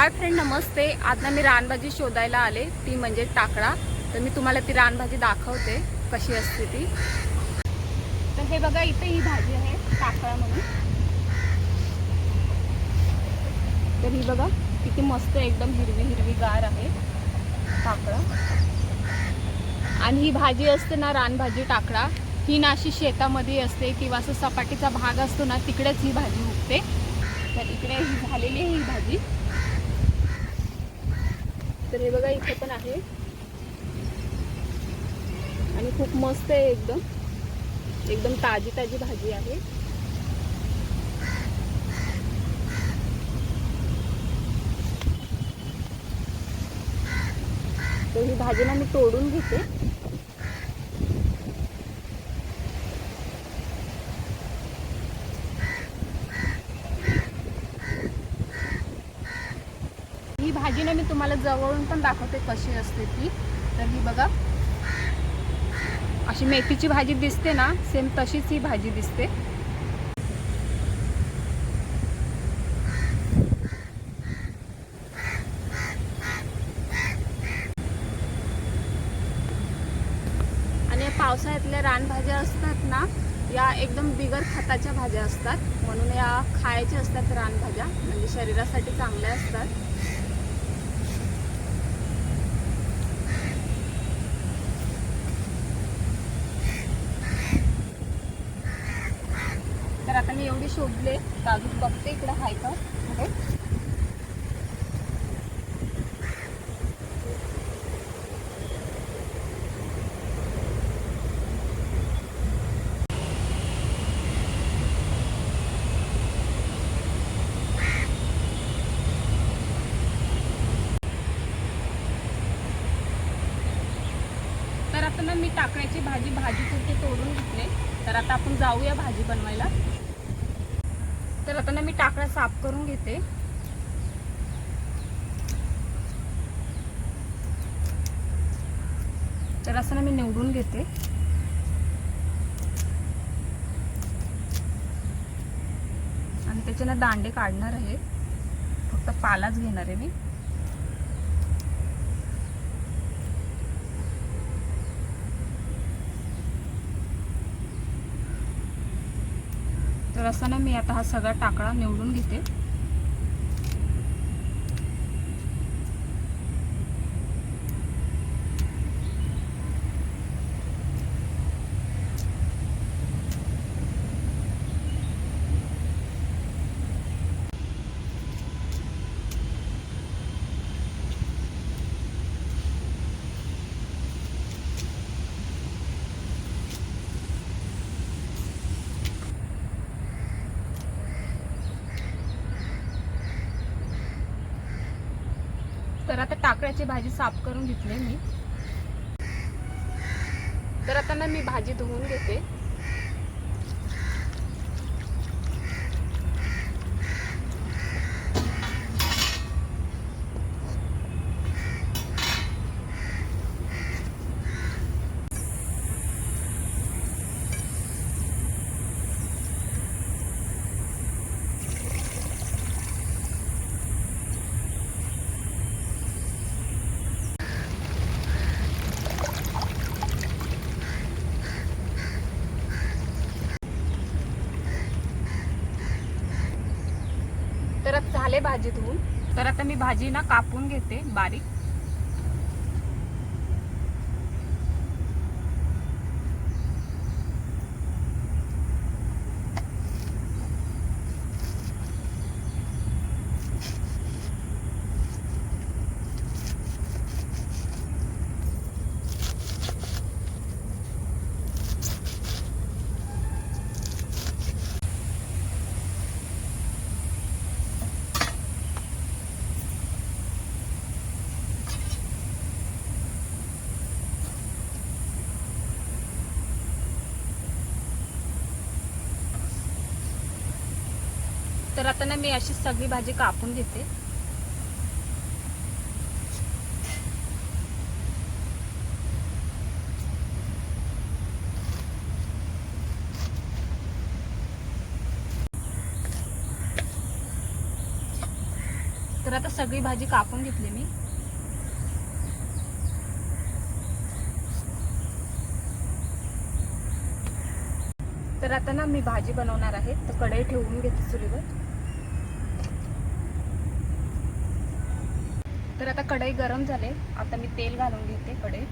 Hi friend नमस्ते. आज ना मी रानभाजी शोधायला आले. ती म्हणजे टाकळा तर मी तुम्हाला ती रानभाजी दाखवते कशी असते ती. तर हे बघा इथे ही भाजी आहे टाकडा म्हणून. तर ही बघा किती मस्त एकदम हिरवी हिरवी गार आहे टाकळा आणि ही भाजी असते ना रानभाजी टाकळा ही ना अशी शेतामध्ये असते किंवा असं सपाटीचा भाग असतो ना तिकडेच ही भाजी उगते. तर इकडे ही झालेली आहे ही भाजी. तर हे बघा इथे पण आहे. आणि खूप मस्त आहे एकदम. एकदम ताजी ताजी भाजी आहे. तर ही भाजी ना मी तोडून घेते. ही मी तुम्हाला जवळून पण दाखवते कशी असते ती. तर ही बघा. अशी मेथीची भाजी दिसते ना सेम तशीच ही भाजी दिसते. आणि या पावसाळ्यातल्या रानभाज्या असतात ना या एकदम बिगर खताच्या भाज्या असतात. म्हणून या खायच्या असतात रानभाज्या म्हणजे शरीरासाठी चांगल्या असतात. आता मी एवढी शोधले काजू अजून बघते इकडे हाय का कुठे तर आता ना मी टाकण्याची भाजी भाजी कुठे तोडून घेतले. तर आता आपण जाऊया भाजी बनवायला. तर आता ना मी टाकळा साफ करून घेते. तर असं ना मी निवडून घेते. आणि त्याचे ना दांडे काढणार आहे. फक्त पालाच घेणार आहे मी. तर असं ना मी आता हा सगळा टाकळा निवडून घेते. तर आता टाकळ्याची भाजी साफ करून घेतली मी. तर आता ना मी भाजी धुवून घेते तर आता झाले भाजी धुवून तर आता मी भाजी ना कापून घेते बारीक. तर आता ना मी अशी सगळी भाजी कापून घेते. तर आता सगळी भाजी कापून घेतली मी. तर आता ना मी भाजी बनवणार आहे. तर कढई ठेवून घेते चुलीवर. तर आता कढई गरम झाले. आता मी तेल घालून घेते कढई.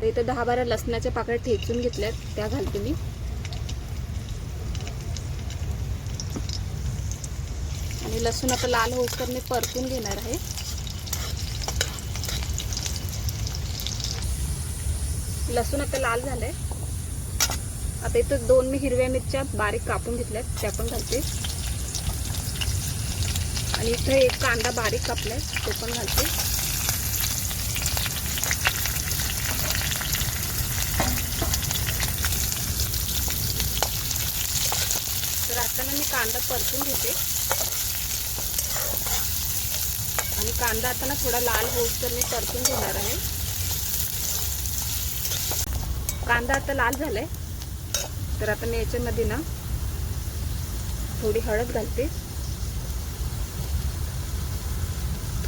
तर इथं दहा बारा लसणाच्या पाकळ्या ठेचून घेतल्यात त्या घालते मी. आणि लसूण आता लाल होऊकर मी परतून घेणार आहे. लसूण आता लाल झालंय. आता इथं दोन मी हिरव्या मिरच्या बारीक कापून घेतल्यात त्या पण घालते. आणि इथे एक कांदा बारीक कापलाय तो पण घालते. तर आता ना मी कांदा परतून घेते. आणि कांदा आता ना थोडा लाल होऊ तर मी परतून घेणार आहे. कांदा आता लाल झालाय. तर आता मी याच्यामध्ये ना थोडी हळद घालते.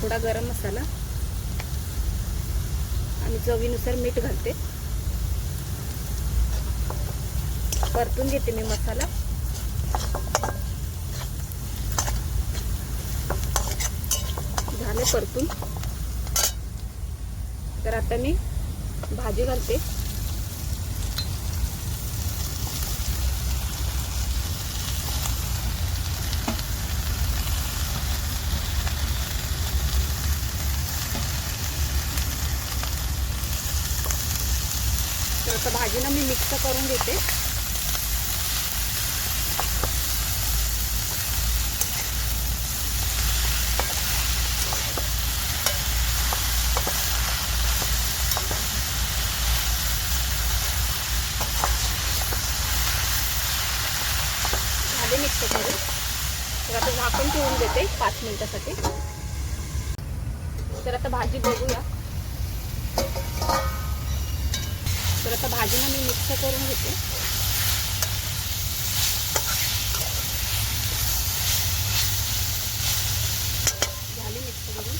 थोडा गरम मसाला आणि चवीनुसार मीठ घालते. परतून घेते मी मसाला. झाले परतून. तर आता मी भाजी घालते. तर आता भाजीनं मी मिक्स करून घेते. झाले मिक्स करून. तर आता झाकण ठेवून देते पाच मिनिटासाठी. तर आता भाजी बघूया. तर आता भाजी ना मी मिक्स करून घेते. झाली मिक्स करून.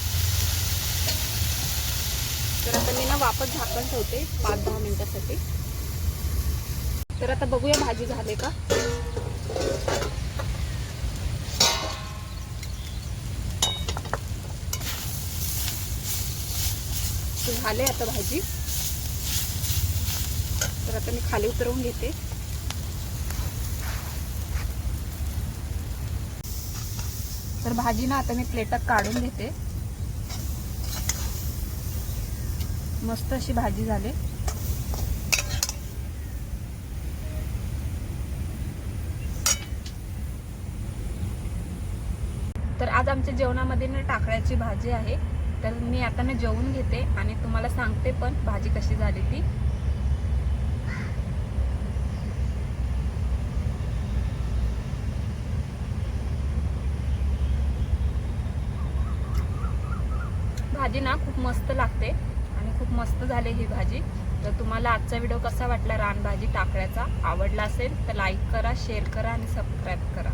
तर आता मी ना वापस झाकण ठेवते पाच दहा मिनिटासाठी. तर आता बघूया भाजी झाले का? झाले आता भाजी. तर आता मी खाली उतरवून घेते. तर भाजी ना आता मी प्लेटात काढून घेते. मस्त अशी भाजी झाली. तर आज आमच्या जेवणामध्ये ना टाकळ्याची भाजी आहे. तर मी आता ना जेवून घेते आणि तुम्हाला सांगते पण भाजी कशी झाली ती. भाजी ना खूप मस्त लागते आणि खूप मस्त झाली ही भाजी. तर तुम्हाला आजचा व्हिडिओ कसा वाटला रानभाजी टाकळ्याचा आवडला असेल तर लाईक करा शेअर करा आणि सबस्क्राईब करा.